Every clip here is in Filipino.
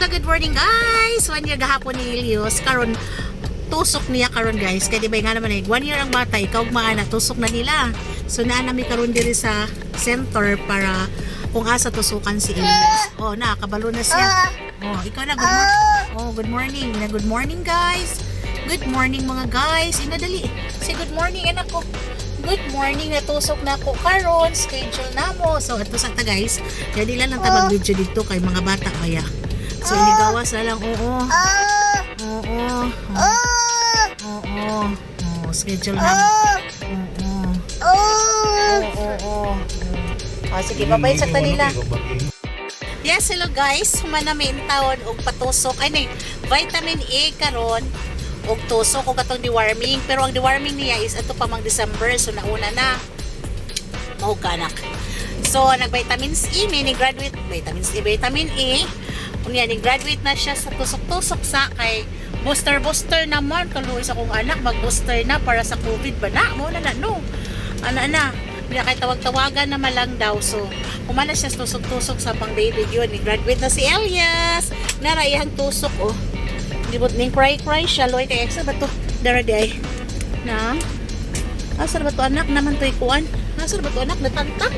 Good morning guys! One year gahapon ni Ilios. Karon tusok niya karon guys. Kaya di ba nga naman eh, one year ang bata, ikaw maana, tusok na nila. So naa nami karon diri sa center para kung asa tusukan si Ilios. Oh, na, kabalo na siya. Oh, ikaw na, good morning. Oh, good morning. Na good morning guys. Good morning mga guys. Inadali. Say good morning anak ko. Good morning, natusok na ako karon schedule na mo. So, ato sa ta guys, jadi lang lang ta mag-video dito kay mga bata kaya. So, inigawas na lang, oo. Oo. Oo. Oo. Oo. Schedule na. Oo. Oo. Oo. Ah, sige, babay sa kanila. Yes, hello guys. Humanami in taon og patusok. Ay, nay, vitamin A karon og tusok og katong deworming. Pero ang deworming niya is ato pa mang December. So, nauna na. Mahog ka, anak. So, nag-vitamins E, may ni-graduate, vitamins E, vitamin E. Unya, ni-graduate na siya sa tusok-tusok sa kay booster-booster naman. Kaluwi sa kong anak, mag-booster na para sa COVID ba na? Mo na na, no. Ano na, Kaya kay tawag-tawagan na malang daw. So, kumana siya tusok-tusok sa pang David yun. Ni-graduate na si Elias. Narayang tusok, oh. Gibot ning cry-cry siya. Loy, kay Exa ba to? Dara di. Na? Asar ba to anak? Naman to ikuan. Asar ba to anak? Natantang?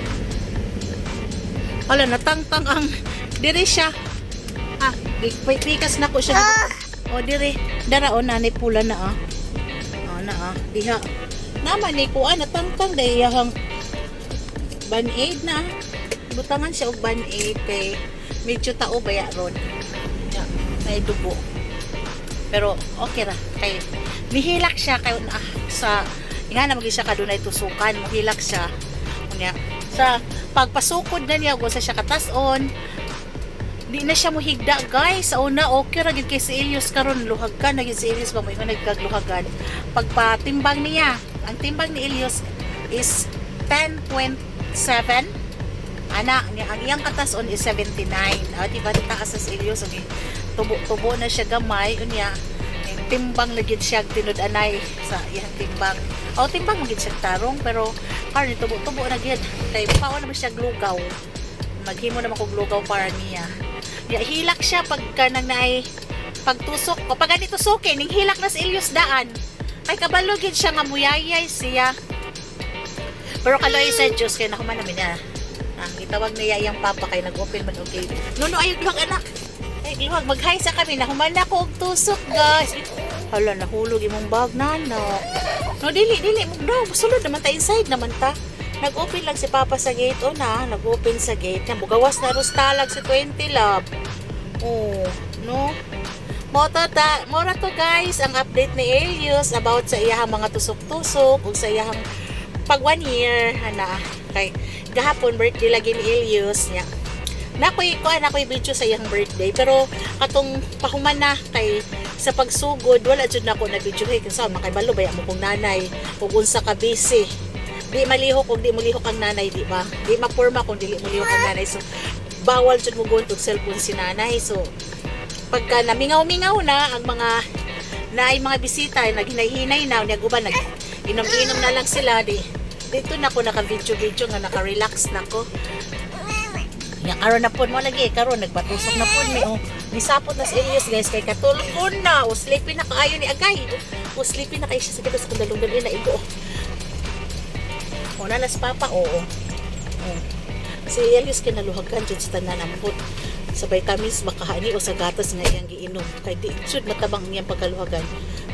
Wala, natangtang ang diri siya. Ah, pikas na ko siya. O diri, dara o nanay pula na ah. Ah, na ah. Diha. Naman ni kuan natangtang dai yahang ban-aid na. Butangan siya og ban-aid kay medyo tao baya ron. Ya, may dugo. Pero okay ra kay mihilak siya kay ah, sa nga na magi siya kadunay tusukan, mohilak siya. Unya sa pagpasukod na niya sa siya katason di na siya mohigda guys. Sa una okay ra gid kay si Elios karon. Luhag ka na si Elios ba mo nagkagluhagan. Pagpatimbang niya ang timbang ni Elios is 10.7 ana niya ang iyang katason is 79 ah di ba taas sa si Elios okay. Tubo-tubo na siya gamay unya. Timbang na gid siya tinud anay sa iyang timbang. O timbang mo siya tarong pero karon tubo-tubo na gid kay paano naman siya glugaw? Maghimo naman kog lugaw para niya. ya hilak siya pagka nang naay pagtusok. O pag ganito suki ning hilak na sa Ilyos daan. Ay kabalo gid siya nga muyayay siya. Pero kaloy sa Diyos kay nakuman namin na. Ah, gitawag niya iyang papa kay nag-open man okay. Nuno ayog luhag anak. Ay luhag mag-hi sa kami. Nahuman na ko og tusok guys. Hala nahulog imong bag nana. No dili dili. Mo daw sulod naman ta inside naman ta nag-open lang si Papa sa gate o na, nag-open sa gate. Yan, bugawas na rustalag si 20 love. Oh, no? Moto ta, mora to guys, ang update ni Elios about sa iyahang mga tusok-tusok ug sa iyahang pag one year, ana, kay gahapon birthday lagi ni Elios niya. Nakoy ko nakoy video sa iyang birthday pero katong pahuman na kay sa pagsugod wala jud nako na video kay kinsa makibalo baya mo kung nanay ug unsa ka busy di malihok kung di mo lihok ang nanay, di ba? Di mapurma kung dili mo lihok ang nanay. So, bawal jud mo guntog cellphone si nanay. So, pagka namingaw-mingaw na ang mga naay mga bisita, naghinay-hinay na, niya guba, nag inom-inom na lang sila, di dito na ko naka-video-video nga naka-relax na ko. Nga karon na po mo lagi, karon nagpatusok na po mi oh. Nisapot na si Elias guys kay katulog na, o sleepy na kaayo ni Agay. O sleepy na kay siya sa kitas kung dalong-dalong na igo. O nanas papa, oo. Oh. Si Elias kinaluhagan dyan sa food. Sa vitamins makahani o sa gatas nga iyang giinom. Kay di sud matabang iyang pagkaluhagan.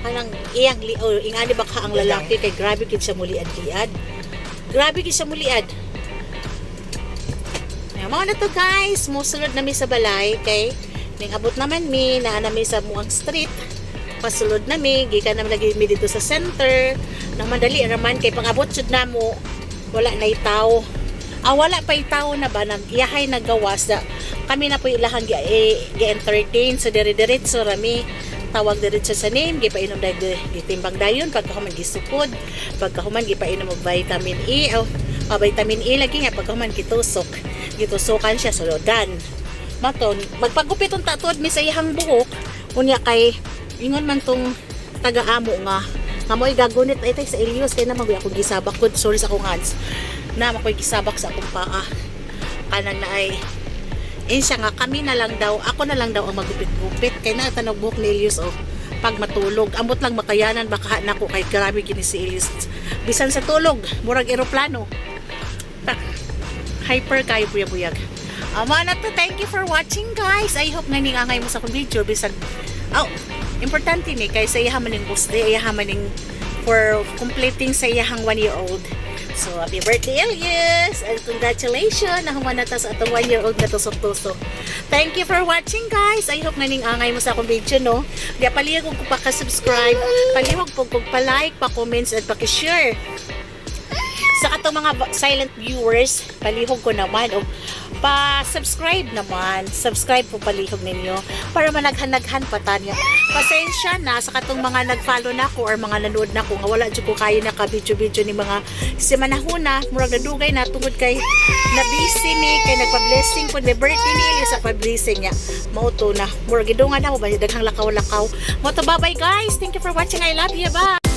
Kanang iyang li o ingani baka ang lalaki kay grabe gid siya muliad-liad. Grabe gid siya muliad. Ayan, mga na to guys, musulod na mi sa balay kay ning abot naman mi na nami sa muang street pasulod na mi gikan na lagi mi dito sa center. Na madali raman kay pangabot sud namo wala na itaw. Ah wala pa itaw na ba? Nag iyahay nagawas da. Kami na po ilahang gi, eh, gi-entertain. So dire diretso rami tawag diretso sa name gipainom dahil gitimbang dayon. Pagkahuman gisukod pagkahuman gipainom og vitamin E. Oh, ah, vitamin E lagi nga pagkahuman gitusok gitusukan siya. Suludan maton magpagupit ang tatuod mi sa iyang buhok. Unya kay ingon man tong taga-amo nga nga gagunit ay sa Elios kay naman ako gisabak ko sorry sa akong hands na makoy gisabak sa akong paa kanan na ay Insya nga, kami na lang daw, ako na lang daw ang magupit-gupit. Kaya na tanong buhok ni Elias, oh. Pag matulog, ambot lang makayanan, baka na ko kay grabe gini si Elias. Bisan sa tulog, murag eroplano. Hyper kayo buyag-buyag. Ama na to, thank you for watching guys. I hope nga ningangay mo sa akong video. Bisan, oh, importante ni, kay sa iyahan maning birthday, iyahan maning for completing sa iyahang one year old. So, happy birthday, Elias! And congratulations! Na ta sa atong one-year-old na tusok-tusok. Thank you for watching, guys! I hope naning angay mo sa akong video, no? Kaya palihag kung pa-subscribe, palihag kung pa-like, pa-comments, at pa-share. Sa katong mga silent viewers, palihog ko naman o pa-subscribe naman. Subscribe po palihog ninyo para managhanaghan pa tanya. Pasensya na sa katong mga nag-follow na ko or mga nanood na ko nga wala jud ko kayo na ka-video-video ni mga si manahuna murag nadugay na tungod kay na busy ni kay nagpa-blessing ko the birthday ni sa pa-blessing niya. Mao to na murag gidungan ako ba daghang lakaw-lakaw. Mo to bye-bye guys. Thank you for watching. I love you. Bye.